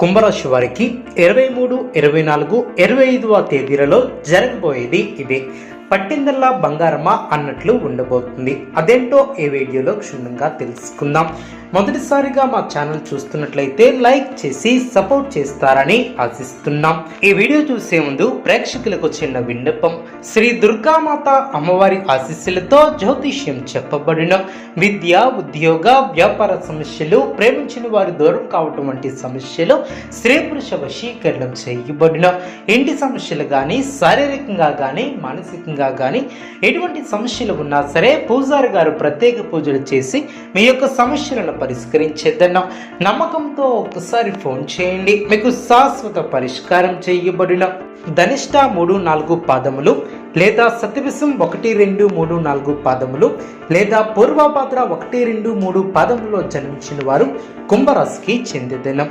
కుంభరాశి వారికి ఇరవై మూడు ఇరవై నాలుగు ఇరవై ఐదవ తేదీలలో జరగబోయేది ఇదే. పట్టిందల్లా బంగారమా అన్నట్లు ఉండబోతుంది. అదేంటో ఈ వీడియోలో క్షుణ్ణంగా తెలుసుకుందాం. మొదటిసారిగా మా ఛానల్ చూస్తున్నట్లయితే లైక్ చేసి సపోర్ట్ చేస్తారని ఆశిస్తున్నాం. ఈ వీడియో చూసే ముందు ప్రేక్షకులకు చిన్న విన్నపం. శ్రీ దుర్గామాత అమ్మవారి ఆశీస్సులతో జ్యోతిష్యం చెప్పబడిన విద్య ఉద్యోగ వ్యాపార సమస్యలు ప్రేమించిన వారి దూరం కావటం వంటి సమస్యలు స్త్రీ పురుష వశీకరణం చేయబడిన ఇంటి సమస్యలు కానీ శారీరకంగా కానీ మానసికంగా కానీ ఎటువంటి సమస్యలు ఉన్నా సరే పూజారి గారు ప్రత్యేక పూజలు చేసి మీ యొక్క సమస్యలను పరిష్కరించేద్దన్న నమ్మకంతో ఒకసారి ఫోన్ చేయండి. మీకు శాశ్వత పరిష్కారం చేయబడిన ధనిష్ట మూడు నాలుగు పాదములు లేదా సతివిసం ఒకటి రెండు మూడు నాలుగు పాదములు లేదా పూర్వభద్ర ఒకటి రెండు మూడు పాదములో జన్మించిన వారు కుంభరాశికి చెందిదినం.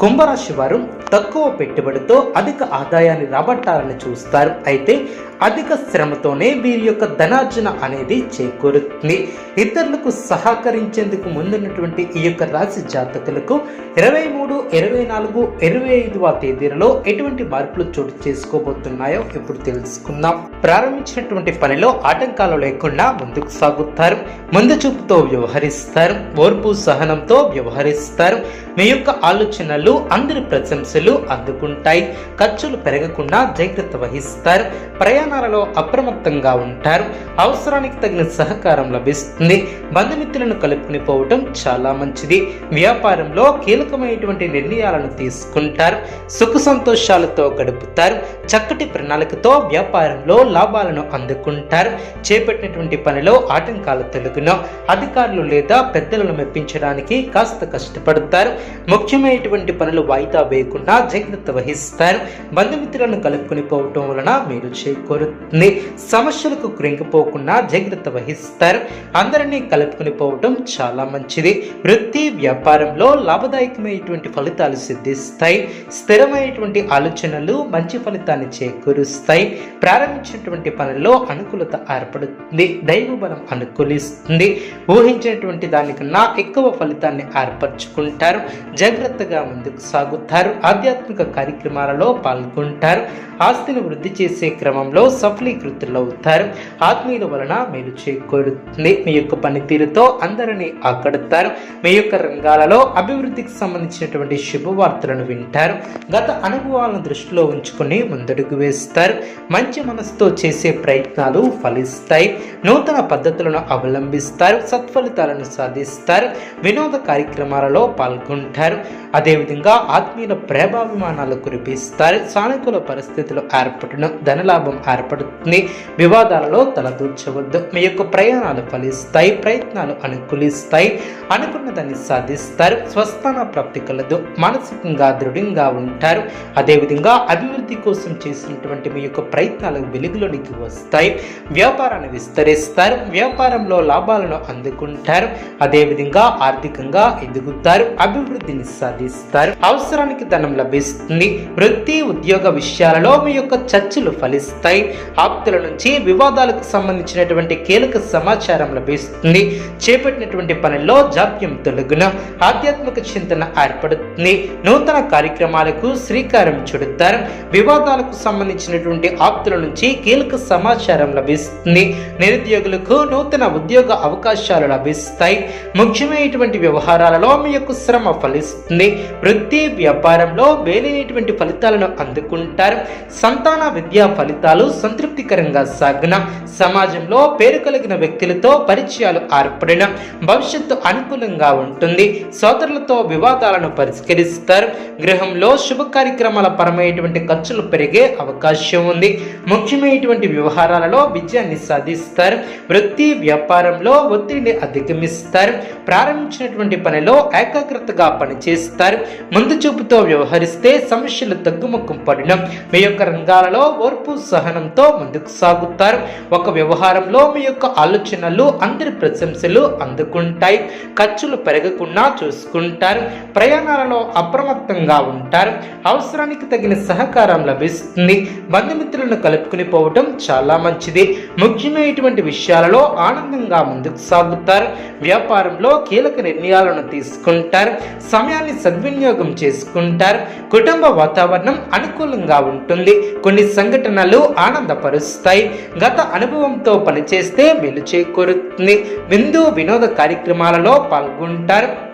కుంభరాశి వారు తక్కువ పెట్టుబడితో అధిక ఆదాయాన్ని రాబట్టాలని చూస్తారు. అయితే అధిక శ్రమతోనే వీరి యొక్క ధనార్జన అనేది చేకూరుతుంది. ఇతరులకు సహకరించేందుకు ముందున్నటువంటి ఈ యొక్క రాశి జాతకులకు ఇరవై మూడు ఇరవై నాలుగు ఇరవై ఐదవ తేదీలలో ఎటువంటి మార్పులు చోటు చేసుకోబోతున్నాయో ఇప్పుడు తెలుసుకుందాం. ప్రారంభించినటువంటి పనిలో ఆటంకాలు లేకుండా ముందుకు సాగుతారు. ముందు చూపుతో వ్యవహరిస్తారు. ఓర్పు సహనంతో వ్యవహరిస్తారు. మీ యొక్క ఆలోచనలు అందరి ప్రశంసలు అందుకుంటాయి. ఖర్చులు పెరగకుండా జాగ్రత్త వహిస్తారు. ప్రయాణాలలో అప్రమత్తంగా ఉంటారు. అవసరానికి తగిన సహకారం లభిస్తుంది. బంధుమిత్రులను కలుపుకుని పోవటం చాలా మంచిది. వ్యాపారంలో కీలకమైనటువంటి నిర్ణయాలను తీసుకుంటారు. సుఖ సంతోషాలతో గడుపుతారు. చక్కటి ప్రణాళికతో వ్యాపారంలో లాభాలను అందుకుంటారు. చేపట్టినటువంటి పనిలో ఆటంకాలు తొలగును. అధికారులు లేదా పెద్దలను మెప్పించడానికి కాస్త కష్టపడతారు. ముఖ్యమైనటువంటి పనులు వాయిదా వేయకుండా జాగ్రత్త వహిస్తారు. బంధుమిత్రులను కలుపుకుని పోవటం వలన మీరు చేకూరుతుంది. సమస్యలకు కృంగిపోకుండా జాగ్రత్త వహిస్తారు. అందరినీ కలుపుకుని పోవటం చాలా మంచిది. వృత్తి వ్యాపారంలో లాభదాయకమైనటువంటి ఫలితాలు సిద్ధిస్తాయి. స్థిరమైనటువంటి ఆలోచనలు మంచి ఫలితాన్ని చేకూరుస్తాయి. ప్రారంభించినటువంటి పనుల్లో అనుకూలత ఏర్పడుతుంది. దైవ బలం అనుకూలిస్తుంది. ఊహించినటువంటి దానికన్నా ఎక్కువ ఫలితాన్ని ఏర్పరచుకుంటారు. జాగ్రత్తగా ముందుకు సాగుతారు ఆధ్యాత్మిక కార్యక్రమాలలో పాల్గొంటారు. ఆస్తిని వృద్ధి చేసే క్రమంలో సఫలీకృతులవుతారు. ఆత్మీయుల వలన మీరు చేకూరుతుంది. మీ యొక్క పనితీరుతో అందరినీ ఆకడతారు. మీ యొక్క రంగాలలో అభివృద్ధికి సంబంధించినటువంటి శుభవార్తలను వింటారు. గత అనుభవాలను దృష్టిలో ఉంచుకుని ముందడుగు వేస్తారు. మంచి మనసుతో చేసే ప్రయత్నాలు ఫలిస్తాయి. నూతన పద్ధతులను అవలంబిస్తారు. సత్ఫలితాలను సాధిస్తారు. వినోద కార్యక్రమాలలో పాల్గొంటారు. అదేవిధంగా ఆత్మీయుల ప్రేమాభిమానాలు కురిపిస్తారు సానుకూల పరిస్థితులు ఏర్పడడం ధనలాభం ఏర్పడుతుంది. వివాదాలలో తలదూర్చవద్దు. మీ యొక్క ప్రయాణాలు ఫలిస్తాయి ప్రయత్నాలు అనుకూలిస్తాయి. అనుకున్న దాన్ని సాధిస్తారు. స్వస్థాన ప్రాప్తి కలదు. మానసికంగా దృఢంగా ఉంటారు. అదేవిధంగా అభివృద్ధి కోసం చేసినటువంటి మీ యొక్క ప్రయత్నాలు వెలుగులోనికి వస్తాయి. వ్యాపారాన్ని విస్తరిస్తారు. వ్యాపారంలో లాభాలను అందుకుంటారు. అదేవిధంగా ఆర్థికంగా ఎదుగుతారు. అభివృద్ధిని సాధిస్తారు. అవసరానికి ధనం లభిస్తుంది. వృత్తి ఉద్యోగ విషయాలలో మీ యొక్క చర్చలు ఫలిస్తాయి. ఆప్తుల నుంచి వివాదాలకు సంబంధించినటువంటి కీలక సమాచారం లభిస్తుంది. చేపట్టినటువంటి పనుల్లో జాప్యం తొలగున ఆధ్యాత్మిక చింతన ఏర్పడుతుంది. నూతన కార్యక్రమాలకు శ్రీకారం చుడతారు. వివాదాలకు సంబంధించినటువంటి ఆప్తుల నుంచి కీలక సమాచారం లభిస్తుంది. నిరుద్యోగులకు నూతన ఉద్యోగ అవకాశాలు లభిస్తాయి. ముఖ్యమైనటువంటి వ్యవహారాలలో మీ యొక్క శ్రమ ఫలిస్తుంది. వృత్తి వ్యాపారంలో మేలైనటువంటి ఫలితాలను అందుకుంటారు. సంతాన విద్యా ఫలితాలు సంతృప్తికరంగా సాగిన సమాజంలో పేరు కలిగిన వ్యక్తులతో పరిచయాలు ఏర్పడిన భవిష్యత్తు అనుకూలంగా ఉంటుంది. సోదరులతో వివాదాలను పరిష్కరిస్తారు. గృహంలో శుభ కార్యక్రమాల పరమైనటువంటి ఖర్చులు పెరిగే అవకాశం ఉంది. ముఖ్యమైనటువంటి వ్యవహారాలలో విజయాన్ని సాధిస్తారు. వృత్తి వ్యాపారంలో ఒత్తిడిని అధిగమిస్తారు. ప్రారంభించినటువంటి పనిలో ఏకాగ్రతగా పనిచేస్తారు. ముందు చూపుతో వ్యవహరిస్తే సమస్యలు తగ్గుముఖం పడడం. మీ యొక్క రంగాలలో ఓర్పు సహనంతో ముందుకు సాగుతారు. ఒక వ్యవహారంలో మీ యొక్క ఆలోచనలు అందరి ప్రశంసలు అందుకుంటాయి. ఖర్చులు పెరగకుండా చూసుకుంటారు. ప్రయాణాలలో అప్రమత్తంగా ఉంటారు. అవసరానికి తగిన సహకారం లభిస్తుంది. బంధుమిత్రులను కలుపుకుని పోవటం చాలా మంచిది. ముఖ్యమైనటువంటి విషయాలలో ఆనందంగా ముందుకు సాగుతారు. వ్యాపారంలో కీలక నిర్ణయాలను తీసుకుంటారు. సమయాన్ని సద్వినియోగం సద్వినియోగం చేసుకుంటారు. కుటుంబ వాతావరణం అనుకూలంగా ఉంటుంది. కొన్ని సంఘటనలు ఆనందపరుస్తాయి. గత అనుభవంతో పనిచేస్తే మెలు చేకూరుతుంది. విందు వినోద కార్యక్రమాలలో పాల్గొంటారు.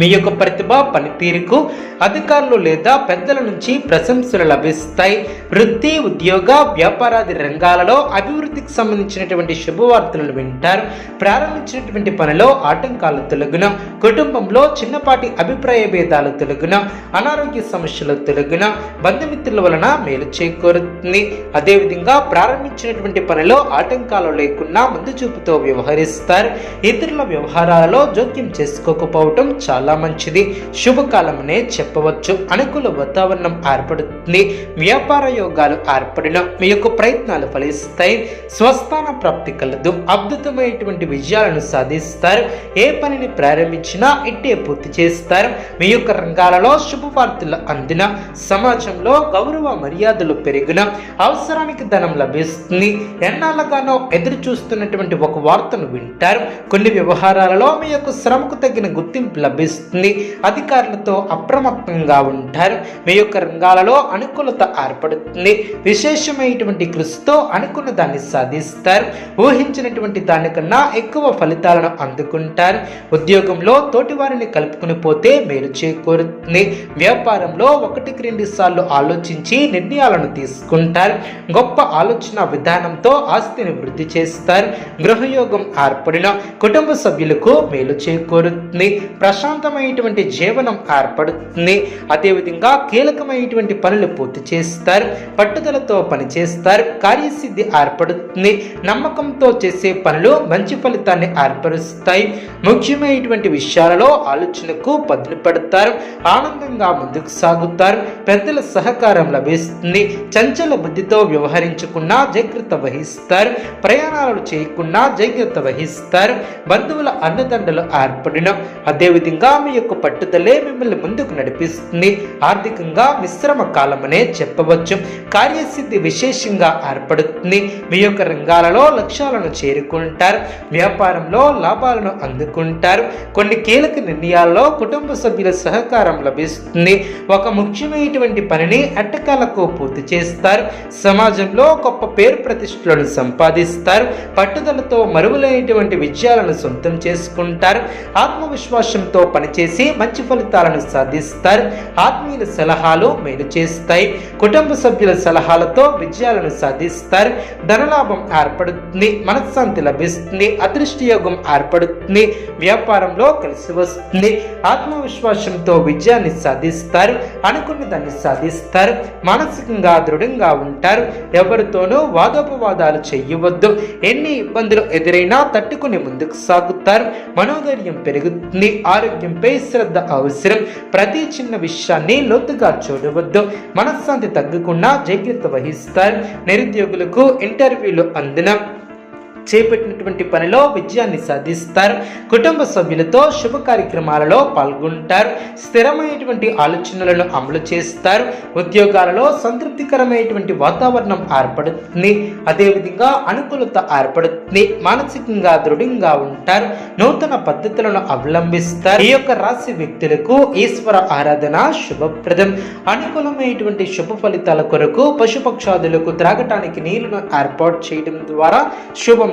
మీ యొక్క ప్రతిభ పనితీరుకు అధికారులు లేదా పెద్దల నుంచి ప్రశంసలు లభిస్తాయి. వృత్తి ఉద్యోగ వ్యాపారాది రంగాలలో అభివృద్ధికి సంబంధించినటువంటి శుభవార్తలను వింటారు. ప్రారంభించినటువంటి పనిలో ఆటంకాలు తొలగున కుటుంబంలో చిన్నపాటి అభిప్రాయ భేదాలు తొలగున అనారోగ్య సమస్యలు తొలగున బంధుమిత్రుల వలన మేలు చేకూరుతుంది. అదేవిధంగా ప్రారంభించినటువంటి పనిలో ఆటంకాలు లేకుండా ముందు చూపుతో వ్యవహరిస్తారు. ఇతరుల వ్యవహారాలలో జోక్యం చేసుకోకపోవటం చాలా మంచిది. శుభకాలమనే చెప్పవచ్చు. అనుకూల వాతావరణం ఏర్పడుతుంది. వ్యాపార యోగాలు ఏర్పడిన మీ యొక్క ప్రయత్నాలు ఫలిస్తాయి. స్వస్థాన ప్రాప్తి కలదు. అద్భుతమైనటువంటి విజయాలను సాధిస్తారు. ఏ పనిని ప్రారంభించినా ఇట్టే పూర్తి చేస్తారు. మీ యొక్క రంగాలలో శుభవార్తలు అందిన సమాజంలో గౌరవ మర్యాదలు పెరిగిన అవసరానికి ధనం లభిస్తుంది. ఎన్నాళ్ళగానో ఎదురు చూస్తున్నటువంటి ఒక వార్తను వింటారు. కొన్ని వ్యవహారాలలో మీ యొక్క శ్రమకు తగిన గుర్తింపు లభిస్తుంది. అధికారులతో అప్రమత్తంగా ఉంటారు. మీ యొక్క రంగాలలో అనుకూలత ఏర్పడుతుంది. విశేషమైనటువంటి కృషితో అనుకున్న దాన్ని సాధిస్తారు. ఊహించినటువంటి దానికన్నా ఎక్కువ ఫలితాలను అందుకుంటారు. ఉద్యోగంలో తోటివారిని కలుపుకుని పోతే మేలు చేకూరుతుంది. వ్యాపారంలో ఒకటికి రెండు సార్లు ఆలోచించి నిర్ణయాలను తీసుకుంటారు. గొప్ప ఆలోచన విధానంతో ఆస్తిని వృద్ధి చేస్తారు. గృహయోగం ఏర్పడిన కుటుంబ సభ్యులకు మేలు చేకూరుతుంది. ప్రశాంతమైనటువంటి జీవనం ఏర్పడుతుంది. అదేవిధంగా కీలకమైనటువంటి పనులు పూర్తి చేస్తారు. పట్టుదలతో పనిచేస్తారు కార్యసిద్ధి ఏర్పడుతుంది. నమ్మకంతో చేసే పనులు మంచి ఫలితాన్ని ఏర్పరుస్తాయి. ముఖ్యమైనటువంటి విషయాలలో ఆలోచనకు పదులు పెడతారు. ఆనందంగా ముందుకు సాగుతారు. పెద్దల సహకారం లభిస్తుంది. చంచల బుద్ధితో వ్యవహరించకుండా జాగ్రత్త వహిస్తారు. ప్రయాణాలు చేయకుండా జాగ్రత్త వహిస్తారు. బంధువుల అన్నదండలు ఏర్పడిన అదేవిధంగా మీ యొక్క పట్టుదలే మిమ్మల్ని ముందుకు నడిపిస్తుంది. ఆర్థికంగా మిశ్రమ కాలమనే చెప్పవచ్చు. కార్యసిద్ధి విశేషంగా ఏర్పడుతుంది. మీ యొక్క రంగాలలో లక్ష్యాలను చేరుకుంటారు. వ్యాపారంలో లాభాలను అందుకుంటారు. కొన్ని కీలక నిర్ణయాల్లో కుటుంబ సభ్యుల సహకారం లభిస్తుంది. ఒక ముఖ్యమైనటువంటి పనిని అట్టకాలకు పూర్తి చేస్తారు. సమాజంలో గొప్ప పేరు ప్రతిష్టలను సంపాదిస్తారు. పట్టుదలతో మరువులైనటువంటి విజయాలను సొంతం చేసుకుంటారు. ఆత్మవిశ్వాసంతో పనిచేసి మంచి ఫలితాలను సాధిస్తారు. ఆత్మీయుల సలహాలు మేలు చేస్తాయి. కుటుంబ సభ్యుల సలహాలతో విజయాలను సాధిస్తారు. ధనలాభం ఏర్పడుతుంది. మనశ్శాంతి లభిస్తుంది. అదృష్ట యోగం ఏర్పడుతుంది. వ్యాపారంలో కలిసి వస్తుంది. ఆత్మవిశ్వాసంతో విజయాన్ని సాధిస్తారు. అనుకున్న దాన్ని సాధిస్తారు. మానసికంగా దృఢంగా ఉంటారు. ఎవరితోనూ వాదోపవాదాలు చేయవద్దు. ఎన్ని ఇబ్బందులు ఎదురైనా తట్టుకుని ముందుకు సాగుతారు. మనోధైర్యం పెరుగుతుంది. ఆరోగ్యం వాక్యంపై శ్రద్ధ అవసరం. ప్రతి చిన్న విషయాన్ని లోతుగా చూడవద్దు. మనశ్శాంతి తగ్గకుండా జాగ్రత్త వహిస్తారు. నిరుద్యోగులకు ఇంటర్వ్యూలు అందడం చేపట్టినటువంటి పనిలో విజయాన్ని సాధిస్తారు. కుటుంబ సభ్యులతో శుభ కార్యక్రమాలలో పాల్గొంటారు. స్థిరమైనటువంటి ఆలోచనలను అమలు చేస్తారు. ఉద్యోగాలలో సంతృప్తికరమైనటువంటి వాతావరణం ఏర్పడుతుంది. అదేవిధంగా అనుకూలత ఏర్పడుతుంది. మానసికంగా దృఢంగా ఉంటారు. నూతన పద్ధతులను అవలంబిస్తారు. ఈ యొక్క రాశి వ్యక్తులకు ఈశ్వర ఆరాధన శుభప్రదం. అనుకూలమైనటువంటి శుభ ఫలితాల కొరకు పశుపక్షాదులకు త్రాగటానికి నీళ్ళను ఏర్పాటు చేయడం ద్వారా శుభం